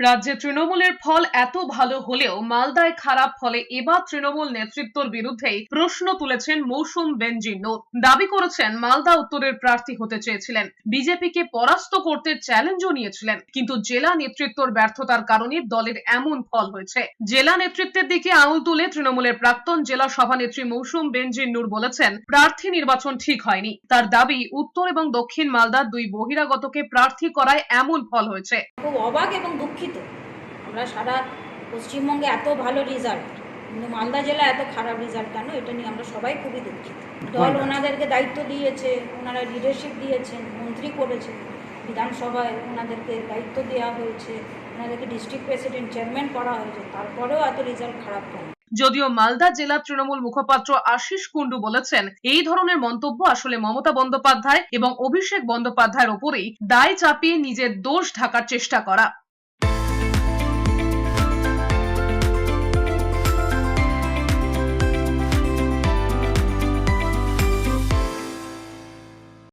রাজ্যে তৃণমূলের ফল এত ভালো হলেও মালদায় খারাপ ফলে এবার তৃণমূল নেতৃত্বর বিরুদ্ধেই প্রশ্ন তুলেছেন মৌসুম বেনজিন্নুর দাবি করেছেন মালদা উত্তরের প্রার্থী হতে চেয়েছিলেন। বিজেপিকে পরাস্ত করতে চ্যালেঞ্জও নিয়েছিলেন। কিন্তু জেলা নেতৃত্বর ব্যর্থতার কারণে দলের এমন ফল হয়েছে। জেলা নেতৃত্বের দিকে আঙুল তুলে তৃণমূলের প্রাক্তন জেলা সভানেত্রী মৌসুম বেনজিন্নুর বলেছেন, প্রার্থী নির্বাচন ঠিক হয়নি। তার দাবি, উত্তর এবং দক্ষিণ মালদার দুই বহিরাগতকে প্রার্থী করায় এমন ফল হয়েছে। অবাক এবং দুঃখিত আমরা সারা পশ্চিমবঙ্গে এত ভালো রেজাল্ট কিন্তু মালদা জেলা এত খারাপ রেজাল্ট কেন? এটা নিয়ে আমরা সবাই খুবই দুঃখিত। দল ওনাদেরকে দায়িত্ব দিয়েছে ওনারা লিডারশিপ দিয়েছেন মন্ত্রী করেছেন বিধানসভায় ওনাদেরকে দায়িত্ব দেওয়া হয়েছে ওনাদেরকে ডিস্ট্রিক্ট প্রেসিডেন্ট চেয়ারম্যান করা হয়েছে তারপরেও এত রেজাল্ট খারাপ কেন? যদিও মালদা জেলা তৃণমূল মুখপাত্র আশিস কুন্ডু বলেছেন এই ধরনের মন্তব্য আসলে মমতা বন্দ্যোপাধ্যায় এবং অভিষেক বন্দ্যোপাধ্যায়ের ওপরেই দায় চাপিয়ে নিজের দোষ ঢাকার চেষ্টা করা।